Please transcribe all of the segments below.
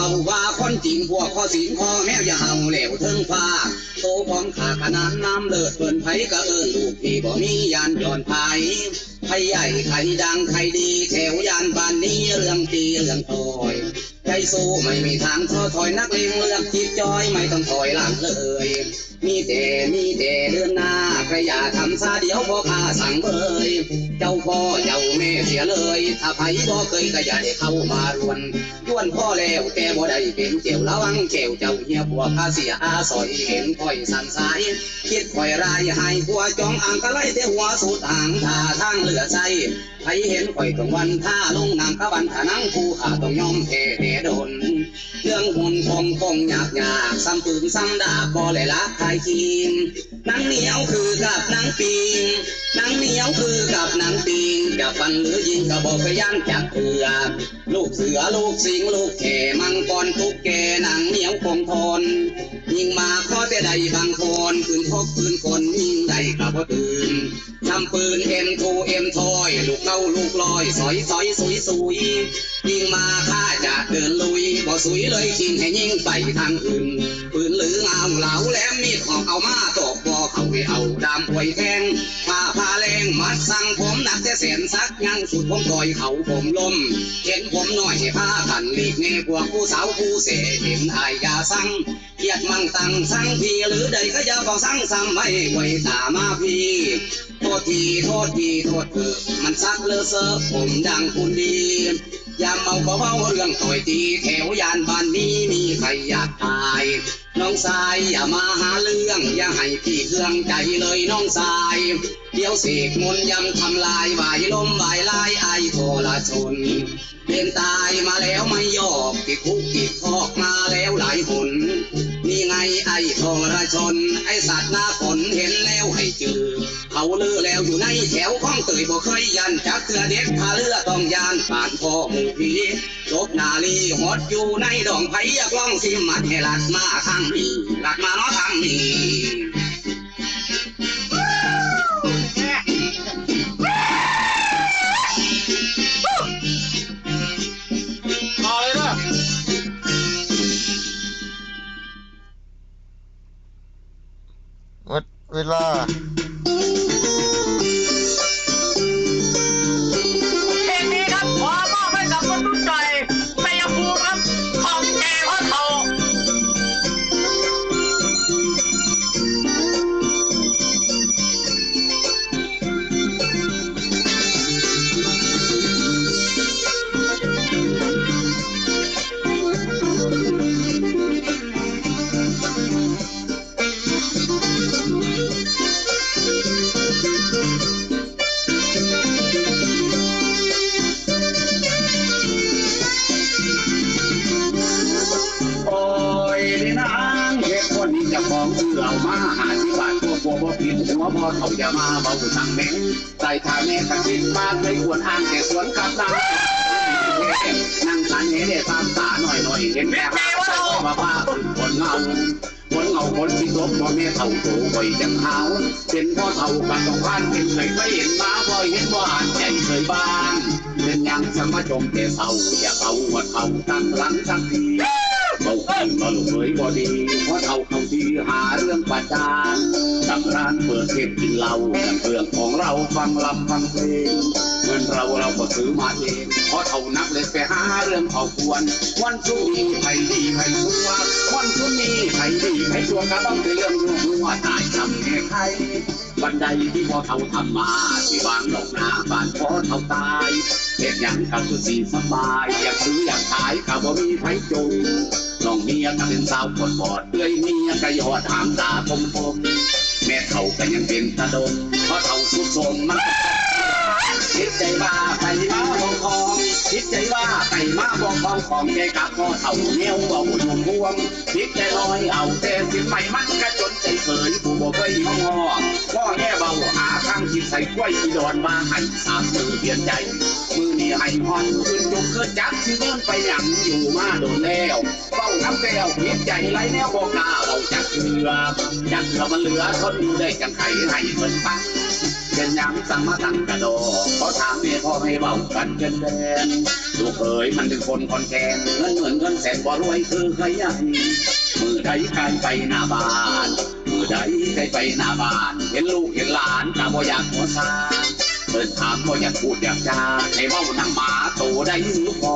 เบาว่าคนจริงพวกข้อสิงข้อแมวอย่าเห่าเหลวเทิงฟ้าโตพร้อมขาขนาดน้ำเลิศเปิ่นไผก็เอิญลูกพี่บ่มียานย้อนไผไผใหญ่ไผดังไผดีแถวยานบ้านนี้เรื่องตีเรื่องตอย ใจสู้ไม่มีทางท้อถอยนักเลงเลือกจิตจอยไม่ต้องถอยหลังเลย มีแต่มีแต่เดินหน้าใครอย่าทำซาเดี๋ยวพ่อข้าสั่งเบยเจ้าพ่อเจ้าแม่เสียเลยถ้าไผบ่เคยก็อย่าได้เข้ามารวนย้วนพ่อแล้วแต่บ่ได้เป็นเจียวระวังเจียวเจ้าเฮียผัวข้าเสียอาสอยเห็นค่อยสันสาย คิดค่อยรายให้ผัวจองอ่างก็ไล่แต่หัวสุดอ่างท่าทางเหลือใจไผเห็นค่อยตรงวันท่าลงนางกะวันท่านังผู้ข้าต้องยอมแพ้แน่โดนเรื่องหุ่นคงคงยากยากซ้ำปืนซ้ำดาบก็เลยละทยคีมหนังเหนียวคือกับหนังปิงหนังเหนียวคือกับหนังปิงจะฟันหรือยิงกระบอกกระยันจักเถือลูกเสือลูกสิงลูกแข่มังกรทุกแกหนังเหนียวคงทนยิงมาข้อแต่ใดบางคนปืนพกปืนคนยิงได้กับพ่ตื่นทำปืนเอ็มทูเอ็มทอยลูกเก้าลูกลอยสอยสอยสุยสุย ยิงมาข้าจะเดินลุยบ่สุยเลยทิ้งให้ยิงไปทางอื่นปืนหรือเอาเหลาแหลมมีดออกเอามาตอกบ่เข้าไปเอาดามไวยแทงผ้าผ้าแรงมัดสั่งผมหนักแต่แสนซักยังสุดผมต่อยเขาผมลมเห็นผมน้อยให้ผ้าขันลีกเน่พวกผู้สาวผู้เสเห็นอายยาสั่งเกียดมั่งตังสั่งพีหรือใดก็อย่าบอกสั่งซ้ำไม่ไว้ตามาพีโทษทีโทษทีโทษเถอมันซักเลอเซอผมดังคุณดีอย่าเมาเบาเรื่องต่อยตีแถวยานบ้านนี้มีใครอยากตาย น้องสายอย่ามาหาเรื่องอย่าให้พี่เครื่องใจเลยน้องสาย เดี๋ยวเสกมนยำทำลายบายลมบายลายไอโทรชนเป็นตายมาแล้วไม่ยอกติดคุกติดคอกมาแล้วหลายหน ไงไอ้ทรชน ไอสัตว์หน้าฝนเห็นแล้วให้เจอเขาลือแล้วอยู่ในแถวข้องเตยบ่เคยยันจักเถือเด็กพาเรือต้องยานผ่านพ่อหมู่ผีลบนาลีหดอยู่ในดองไผ่ยากลองสิมัดให้หลักมาข้างนี้หลักมาเนาะทางนี้ ของเสือามาหาที่บ้านตัวบัวบ่ผิดหัวบ่เขาอย่ามาเบาทางแม่งใส่ทางแม่กันกินมาเคยควรอ้างแต่สวนกับนางนั่งทันเห็นได้ตามตาหน่อยหน่อยเห็นแม่มาว่าคนเงาคนเงาคนที่ตบพ่อแม่เท่าโตบ่อยจังหาเป็นพ่อเท่ากันต้องผ่านเป็นเคยไปเห็นมาบ่อยเห็นบ่อ่านใจเคยบ้านเป็นยังสมาจมแต่เศร้าอย่าเอาว่าเขาตั้งหลังสักที เขาขึ้นมาลุกเผยบอดีเพราะเท่าเขาทีหาเรื่องประจานตั้งร้านเปิดเทปกินเหล้าแต่เรื่องของเราฟังลำฟังเพลงเงินเราเราก็ซื้อมาเองเพราะเท่านักเลยไปหาเรื่องเขาควร วันชุนนี้ใครดีใครชั่ววันชุนนี้ใครดีใครชั่วก็ต้องเป็นเรื่องรู้ว่าตายทำแค่ใครบันไดที่พอเท่าทำมาที่วางดอกหนาบ้านพอเท่าตายเห็นอย่างกับคือสีสบาย อยากซื้ออยากขายกับว่ามีไผจง เมียก็เป็นสาวปอดปอดเอ้ยเมียก็ยอดหางตาคมคมแม่เท่าก็ยังเป็นตาดมเพราะเท่าสุดโทรมมันก็คิดใจว่าไปมาบองคองคิดใจว่าไปมาบองคองของแกกับพ่อเท่าเนี้ยวเอาหนุ่มพวงคิดใจลอยเอาแต่สิใหม่มันก็จนใจเผยผู้บ่เคยงองพ่อแง่เบาหาทางคิดใส่กล้วยที่ดอนมาให้สามมือเปลี่ยนใจ มือนี่ให้ฮอนขึ้นยกขึ้นจักที่เดินไปหยังอยู่มาโดนแล้วเฝ้าน้ำแก้วเพียใจไรแนวบอกกล้าเราจักเรือจักเรามันเหลือทนอยู่ได้จังไขให้เพิ่นปังเป็นยังสั่งมาตั้งกระโดดขอถามเมียพ่อให้เบากันเกินแดนลูกเอ๋ยมันเป็นคนคอนแกนเงินเหมือนเงินแสนบ่รวยคือใครยังมือใดใครไปหน้าบ้านมือใดใครไปหน้าบ้าน เห็นลูกเห็นหลานกะบ่อยากหัวซา เดินถามบ่อยากพูดอยากจาให้เว้านังหมาโตได้ลูกพอ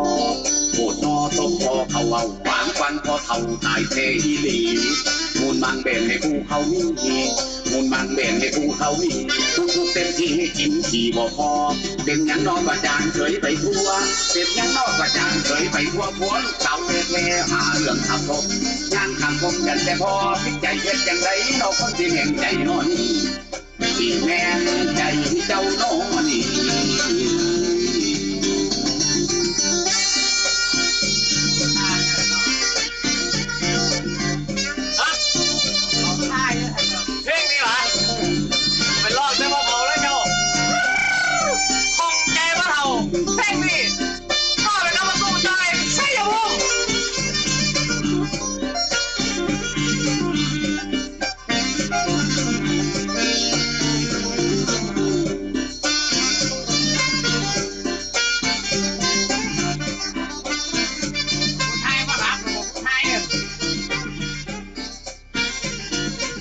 โบดนอตบพอเขาเว้าขวางฟันพอเท่าตายเทอีหลีมูลมังเบนให้ผู้เขามีมูลมังเบนให้ผู้เขามีทุกทุกเต็มที่ให้กินขี่บ่พอเป็นยังนอนประจานเคยไปทั่วเป็นยังนอกประจานเคยไปทั่วพวนเสาแท้ๆหาเรื่องขับรถงานขับผมกันแต่พอพิกใจเฮ็ดจังไรนอกคนที่แห่งใจนอนี่ ที่แม่นใจเ